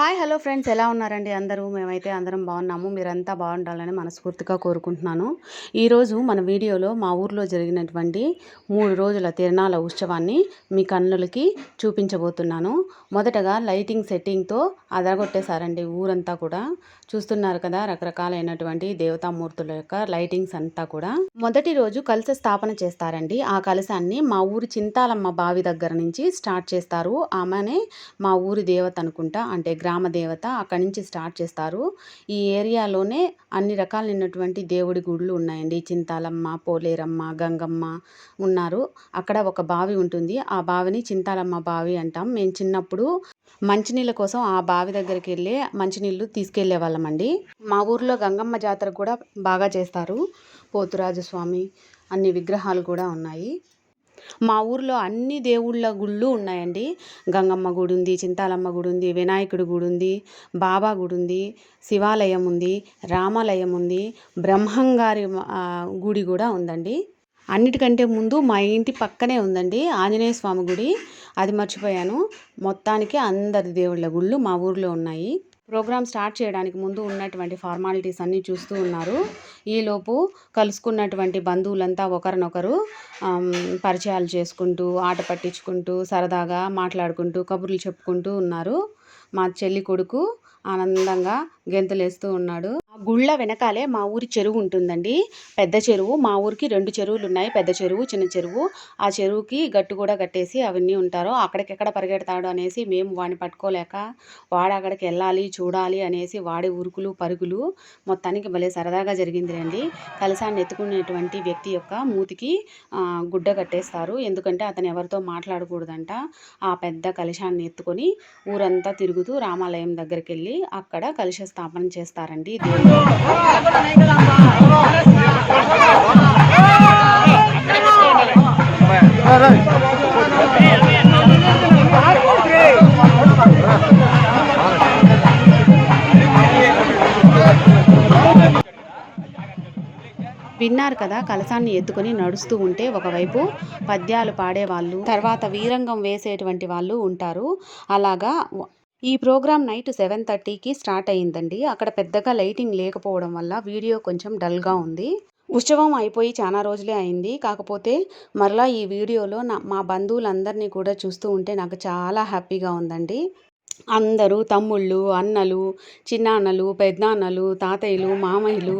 Hi hello friends. ఎలా ఉన్నారండి అందరూ? మేమైతే అందరం బాగున్నాము. మీరంతా బాగుండాలని మనస్ఫూర్తిగా కోరుకుంటున్నాను. ఈరోజు మన వీడియోలో మా ఊర్లో జరిగినటువంటి మూడు రోజుల తిరణాల ఉత్సవాన్ని మీ కన్నులకి చూపించబోతున్నాను. మొదటగా లైటింగ్ సెట్టింగ్తో అదరగొట్టేశారండి ఊరంతా కూడా. చూస్తున్నారు కదా రకరకాలైనటువంటి దేవతామూర్తుల యొక్క లైటింగ్స్ అంతా కూడా. మొదటి రోజు కలశ స్థాపన చేస్తారండి. ఆ కలశాన్ని మా ఊరి చింతాలమ్మ బావి దగ్గర నుంచి స్టార్ట్ చేస్తారు. ఆమెనే మా ఊరి దేవత అనుకుంటా అంటే గ్రామదేవత అక్కడి నుంచి స్టార్ట్ చేస్తారు. ఈ ఏరియాలోనే అన్ని రకాలైనటువంటి దేవుడి గుళ్ళు ఉన్నాయండి. చింతాలమ్మ పోలేరమ్మ గంగమ్మ ఉన్నారు. అక్కడ ఒక బావి ఉంటుంది. ఆ బావిని చింతాలమ్మ బావి అంటాం. మేము చిన్నప్పుడు మంచినీళ్ళ కోసం ఆ బావి దగ్గరికి వెళ్ళి మంచినీళ్ళు తీసుకెళ్ళే వాళ్ళమండి మా ఊర్లో గంగమ్మ జాతర కూడా బాగా చేస్తారు. పోతురాజు స్వామి అన్ని విగ్రహాలు కూడా ఉన్నాయి. మా ఊర్లో అన్ని దేవుళ్ళ గుళ్ళు ఉన్నాయండి. గంగమ్మ గుడి ఉంది చింతాలమ్మ గుడి ఉంది వినాయకుడి గుడి ఉంది బాబా గుడి ఉంది శివాలయం ఉంది రామాలయం ఉంది బ్రహ్మంగారి గుడి కూడా ఉందండి. అన్నిటికంటే ముందు మా ఇంటి పక్కనే ఉందండి ఆంజనేయ స్వామి గుడి. అది మర్చిపోయాను. మొత్తానికి అందరి దేవుళ్ళ గుళ్ళు మా ఊర్లో ఉన్నాయి. ప్రోగ్రామ్ స్టార్ట్ చేయడానికి ముందు ఉన్నటువంటి ఫార్మాలిటీస్ అన్నీ చూస్తూ ఉన్నారు. ఈలోపు కలుసుకున్నటువంటి బంధువులంతా ఒకరినొకరు పరిచయాలు చేసుకుంటూ ఆట పట్టించుకుంటూ సరదాగా మాట్లాడుకుంటూ కబుర్లు చెప్పుకుంటూ ఉన్నారు. మా చెల్లి కొడుకు ఆనందంగా గెంతులేస్తూ ఉన్నాడు. ఆ గుళ్ళ వెనకాలే మా ఊరి చెరువు ఉంటుందండి. పెద్ద చెరువు. మా ఊరికి రెండు చెరువులు ఉన్నాయి. పెద్ద చెరువు చిన్న చెరువు. ఆ చెరువుకి గట్టు కూడా కట్టేసి అవన్నీ ఉంటారు. అక్కడికెక్కడ పరిగెడతాడు అనేసి మేము వాడిని పట్టుకోలేక వాడు అక్కడికి వెళ్ళాలి చూడాలి అనేసి వాడి ఉరుకులు పరుగులు మొత్తానికి భలే సరదాగా జరిగిందిలేండి. కలశాన్ని ఎత్తుకునేటువంటి వ్యక్తి యొక్క మూతికి గుడ్డ కట్టేస్తారు. ఎందుకంటే అతను ఎవరితో మాట్లాడకూడదంట. ఆ పెద్ద కలశాన్ని ఎత్తుకొని ఊరంతా తిరుగుతూ రామాలయం దగ్గరికి వెళ్ళి అక్కడ కలశ స్థాపన చేస్తారండి దేవుడు. విన్నారు కదా కలసాన్ని ఎత్తుకొని నడుస్తూ ఉంటే ఒకవైపు పద్యాలు పాడేవాళ్ళు తర్వాత వీరంగం వేసేటువంటి వాళ్ళు ఉంటారు. అలాగా ఈ ప్రోగ్రామ్ నైట్ సెవెన్ థర్టీకి స్టార్ట్ అయ్యిందండి. అక్కడ పెద్దగా లైటింగ్ లేకపోవడం వల్ల వీడియో కొంచెం డల్గా ఉంది. ఉత్సవం అయిపోయి చాలా రోజులే అయింది. కాకపోతే మరలా ఈ వీడియోలో నా మా బంధువులందరినీ కూడా చూస్తూ ఉంటే నాకు చాలా హ్యాపీగా ఉందండి. అందరూ తమ్ముళ్ళు అన్నలు చిన్నాన్నలు పెద్దనాన్నలు తాతయ్యలు మామయ్యలు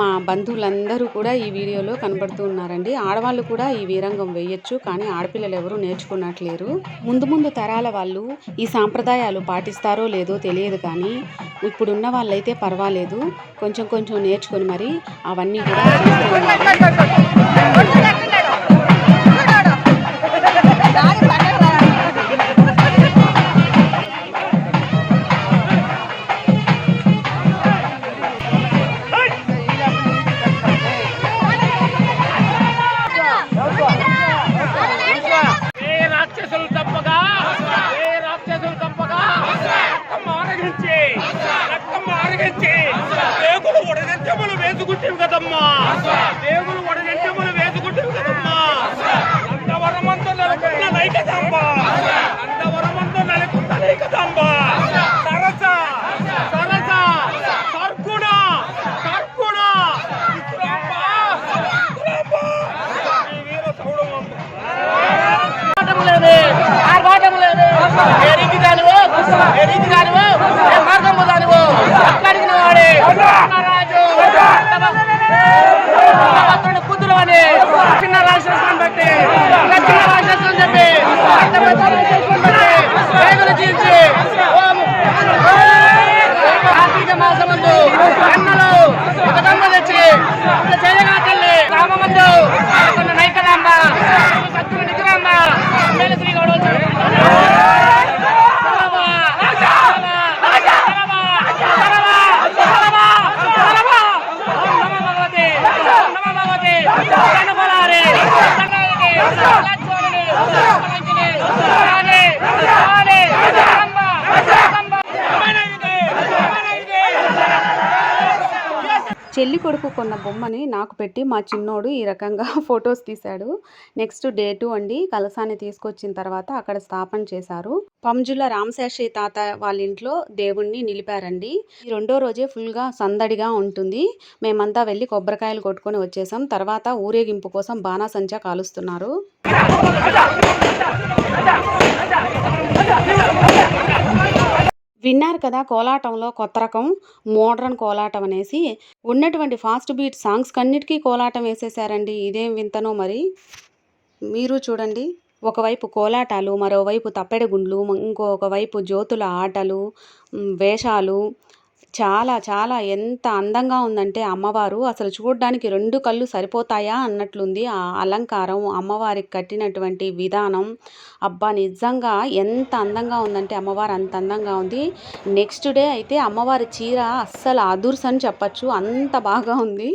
మా బంధువులందరూ కూడా ఈ వీడియోలో కనబడుతూ ఉన్నారండి. ఆడవాళ్ళు కూడా ఈ వీరంగం వేయొచ్చు కానీ ఆడపిల్లలు ఎవరూ నేర్చుకున్నట్లేరు. ముందు ముందు తరాల వాళ్ళు ఈ సాంప్రదాయాలు పాటిస్తారో లేదో తెలియదు కానీ ఇప్పుడున్న వాళ్ళైతే పర్వాలేదు. కొంచెం కొంచెం నేర్చుకొని మరి అవన్నీ కూడా ఏ రీతి దానివో? ఏ రీతి దానివో? ఏ మార్గము దానివో? అక్కడికి వాడే రాజు కూతురు అని చిన్న రాక్షసులను బట్టి చిన్న రాక్షసులను చెప్పి చెల్లి కొడుకు కొన్న బొమ్మని నాకు పెట్టి మా చిన్నోడు ఈ రకంగా ఫొటోస్ తీశాడు. నెక్స్ట్ డే టూ అండి కలసాన్ని తీసుకొచ్చిన తర్వాత అక్కడ స్థాపన చేశారు. పంజుల రామశేషి తాత వాళ్ళ ఇంట్లో దేవుణ్ణి నిలిపారండి. ఈ రెండో రోజే ఫుల్గా సందడిగా ఉంటుంది. మేమంతా వెళ్ళి కొబ్బరికాయలు కొట్టుకొని వచ్చేసాం. తర్వాత ఊరేగింపు కోసం బాణాసంచా కాలుస్తున్నారు. విన్నారు కదా కోలాటంలో కొత్త రకం మోడ్రన్ కోలాటం అనేసి. ఉన్నటువంటి ఫాస్ట్ బీట్ సాంగ్స్ కన్నిటికీ కోలాటం వేసేసారండి. ఇదేం వింతనో మరి? మీరు చూడండి. ఒకవైపు కోలాటాలు మరోవైపు తప్పెడ గుండ్లు ఇంకొక వైపు జ్యోతుల ఆటలు వేషాలు చాలా చాలా ఎంత అందంగా ఉందంటే అమ్మవారు అసలు చూడడానికి రెండు కళ్ళు సరిపోతాయా అన్నట్లుంది ఆ అలంకారం అమ్మవారికి కట్టినటువంటి విధానం. అబ్బా నిజంగా ఎంత అందంగా ఉందంటే అమ్మవారు అంత అందంగా ఉంది. నెక్స్ట్ డే అయితే అమ్మవారి చీర అస్సలు అదుర్స్ అని చెప్పచ్చు అంత బాగా ఉంది.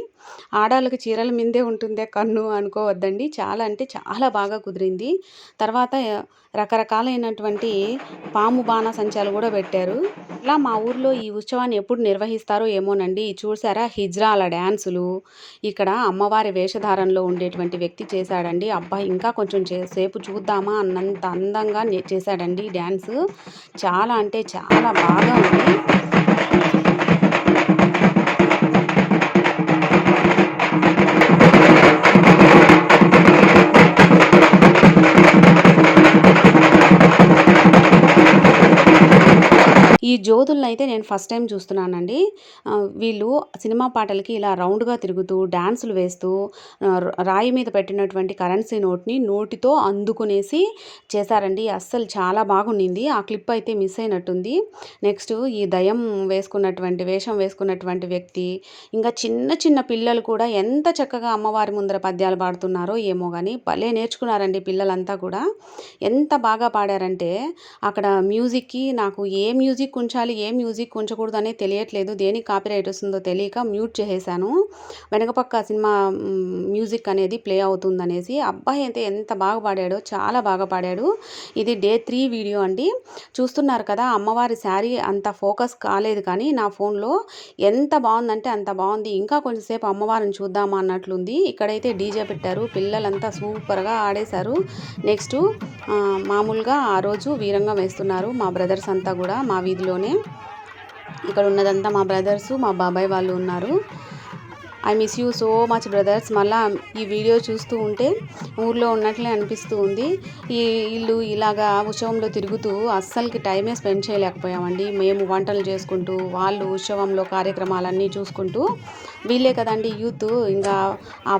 ఆడవాళ్ళకి చీరల మీదే ఉంటుందే కన్ను అనుకోవద్దండి. చాలా అంటే చాలా బాగా కుదిరింది. తర్వాత రకరకాలైనటువంటి పాము బాణ సంచాలు కూడా పెట్టారు. ఇలా మా ఊర్లో ఈ ఉత్సవాన్ని ఎప్పుడు నిర్వహిస్తారో ఏమోనండి. చూసారా? హిజ్రాల డ్యాన్సులు. ఇక్కడ అమ్మవారి వేషధారణలో ఉండేటువంటి వ్యక్తి చేశాడండి. అబ్బా ఇంకా కొంచెం సేపు చూద్దామా అన్నంత అందంగా నే- చేశాడండి డ్యాన్స్. చాలా అంటే చాలా బాగా ఉంది. ఈ జ్యోతులను అయితే నేను ఫస్ట్ టైం చూస్తున్నానండి. వీళ్ళు సినిమా పాటలకి ఇలా రౌండ్గా తిరుగుతూ డ్యాన్సులు వేస్తూ రాయి మీద పెట్టినటువంటి కరెన్సీ నోట్ని నోటితో అందుకునేసి చేశారండి. అస్సలు చాలా బాగుండింది. ఆ క్లిప్ అయితే మిస్ అయినట్టుంది. నెక్స్ట్ ఈ దయం వేసుకున్నటువంటి వేషం వేసుకున్నటువంటి వ్యక్తి ఇంకా చిన్న చిన్న పిల్లలు కూడా ఎంత చక్కగా అమ్మవారి ముందర పద్యాలు పాడుతున్నారో ఏమో కానీ భలే నేర్చుకున్నారండి పిల్లలంతా కూడా. ఎంత బాగా పాడారంటే అక్కడ మ్యూజిక్కి నాకు ఏ మ్యూజిక్ ఉంచాలి ఏ మ్యూజిక్ ఉంచకూడదు అనేది తెలియట్లేదు. దేనికి కాపీరైట్ వస్తుందో తెలియక మ్యూట్ చేసేసాను. వెనకపక్క సినిమా మ్యూజిక్ అనేది ప్లే అవుతుంది అనేసి అబ్బాయి అయితే ఎంత బాగా పాడాడో చాలా బాగా పాడాడు. ఇది డే త్రీ వీడియో అండి. చూస్తున్నారు కదా అమ్మవారి శారీ అంత ఫోకస్ కాలేదు కానీ నా ఫోన్లో ఎంత బాగుందంటే అంత బాగుంది. ఇంకా కొంచెంసేపు అమ్మవారిని చూద్దామా అన్నట్లుంది. ఇక్కడైతే డీజే పెట్టారు. పిల్లలంతా సూపర్గా ఆడేశారు. నెక్స్ట్ మామూలుగా ఆ రోజు వీరంగం వేస్తున్నారు మా బ్రదర్స్ అంతా కూడా మా వీధిలోనే ఇక్కడ ఉన్నదంతా మా బ్రదర్స్ మా బాబాయ్ వాళ్ళు ఉన్నారు. I miss you so much brothers. మళ్ళా ఈ వీడియో చూస్తూ ఉంటే ఊర్లో ఉన్నట్లే అనిపిస్తూ ఉంది. ఈ ఇల్లు ఇలాగా ఉత్సవంలో తిరుగుతూ అస్సలకి టైమే స్పెండ్ చేయలేకపోయామండి. మేము వంటలు చేసుకుంటూ వాళ్ళు ఉత్సవంలో కార్యక్రమాలన్నీ చూసుకుంటూ వీళ్ళే కదండి యూత్. ఇంకా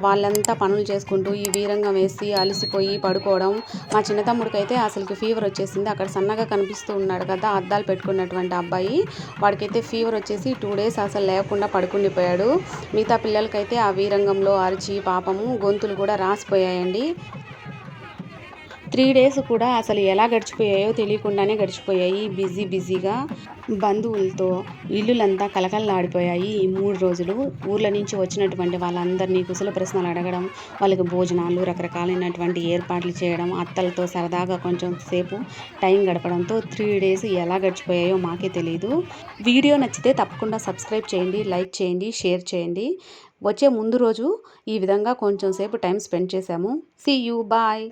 వాళ్ళంతా పనులు చేసుకుంటూ ఈ వీరంగం వేసి అలసిపోయి పడుకోవడం. మా చిన్న తమ్ముడికైతే అసలుకి ఫీవర్ వచ్చేసింది. అక్కడ సన్నగా కనిపిస్తూ ఉన్నాడు కదా అద్దాలు పెట్టుకున్నటువంటి అబ్బాయి. వాడికైతే ఫీవర్ వచ్చేసి టూ డేస్ అసలు లేకుండా పడుకుండిపోయాడు. మిగతా పిల్లలకైతే ఆ వీరంగంలో అరిచి పాపము గొంతులు కూడా రాసిపోయాయండి. త్రీ డేస్ కూడా అసలు ఎలా గడిచిపోయాయో తెలియకుండానే గడిచిపోయాయి. బిజీ బిజీగా బంధువులతో ఇల్లులంతా కలకలలాడిపోయాయి ఈ మూడు రోజులు ఊర్ల నుంచి వచ్చినటువంటి వాళ్ళందరినీ కుశల ప్రశ్నలు అడగడం వాళ్ళకి భోజనాలు రకరకాలైనటువంటి ఏర్పాట్లు చేయడం అత్తలతో సరదాగా కొంచెం సేపు టైం గడపడంతో త్రీ డేస్ ఎలా గడిచిపోయాయో మాకే తెలియదు వీడియో నచ్చితే తప్పకుండా సబ్స్క్రైబ్ చేయండి లైక్ చేయండి షేర్ చేయండి. వచ్చే ముందు రోజు ఈ విధంగా కొంచెం సేపు టైం స్పెండ్ చేశాము. See you bye